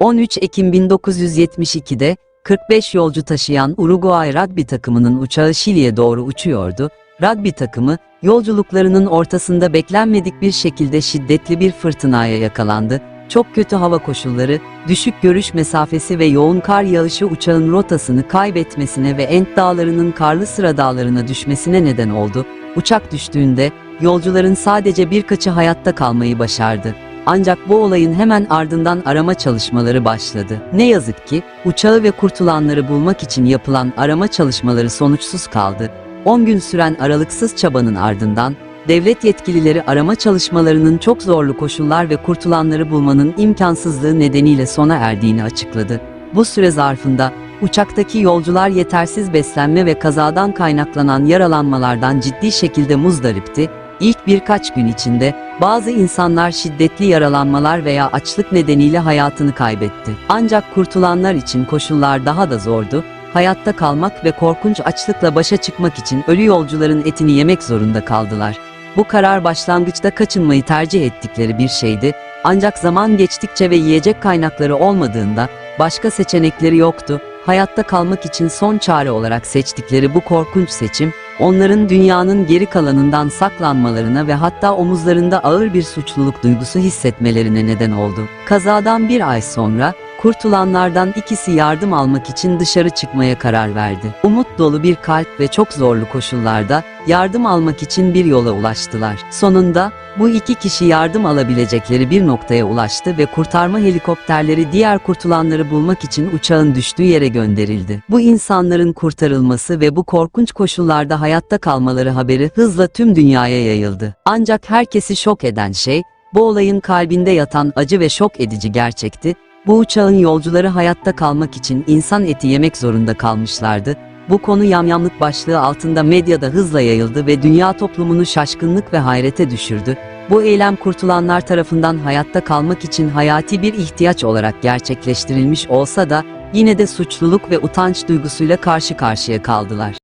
13 Ekim 1972'de 45 yolcu taşıyan Uruguay rugby takımının uçağı Şili'ye doğru uçuyordu. Rugby takımı, yolculuklarının ortasında beklenmedik bir şekilde şiddetli bir fırtınaya yakalandı. Çok kötü hava koşulları, düşük görüş mesafesi ve yoğun kar yağışı uçağın rotasını kaybetmesine ve Ent Dağları'nın karlı sıra dağlarına düşmesine neden oldu. Uçak düştüğünde, yolcuların sadece birkaçı hayatta kalmayı başardı. Ancak bu olayın hemen ardından arama çalışmaları başladı. Ne yazık ki, uçağı ve kurtulanları bulmak için yapılan arama çalışmaları sonuçsuz kaldı. 10 gün süren aralıksız çabanın ardından, devlet yetkilileri arama çalışmalarının çok zorlu koşullar ve kurtulanları bulmanın imkansızlığı nedeniyle sona erdiğini açıkladı. Bu süre zarfında, uçaktaki yolcular yetersiz beslenme ve kazadan kaynaklanan yaralanmalardan ciddi şekilde muzdaripti. İlk birkaç gün içinde bazı insanlar şiddetli yaralanmalar veya açlık nedeniyle hayatını kaybetti. Ancak kurtulanlar için koşullar daha da zordu. Hayatta kalmak ve korkunç açlıkla başa çıkmak için ölü yolcuların etini yemek zorunda kaldılar. Bu karar başlangıçta kaçınmayı tercih ettikleri bir şeydi. Ancak zaman geçtikçe ve yiyecek kaynakları olmadığında başka seçenekleri yoktu. Hayatta kalmak için son çare olarak seçtikleri bu korkunç seçim, onların dünyanın geri kalanından saklanmalarına ve hatta omuzlarında ağır bir suçluluk duygusu hissetmelerine neden oldu. Kazadan bir ay sonra, kurtulanlardan ikisi yardım almak için dışarı çıkmaya karar verdi. Umut dolu bir kalp ve çok zorlu koşullarda yardım almak için bir yola ulaştılar. Sonunda bu iki kişi yardım alabilecekleri bir noktaya ulaştı ve kurtarma helikopterleri diğer kurtulanları bulmak için uçağın düştüğü yere gönderildi. Bu insanların kurtarılması ve bu korkunç koşullarda hayatta kalmaları haberi hızla tüm dünyaya yayıldı. Ancak herkesi şok eden şey, bu olayın kalbinde yatan acı ve şok edici gerçekti. Bu uçağın yolcuları hayatta kalmak için insan eti yemek zorunda kalmışlardı. Bu konu yamyamlık başlığı altında medyada hızla yayıldı ve dünya toplumunu şaşkınlık ve hayrete düşürdü. Bu eylem kurtulanlar tarafından hayatta kalmak için hayati bir ihtiyaç olarak gerçekleştirilmiş olsa da yine de suçluluk ve utanç duygusuyla karşı karşıya kaldılar.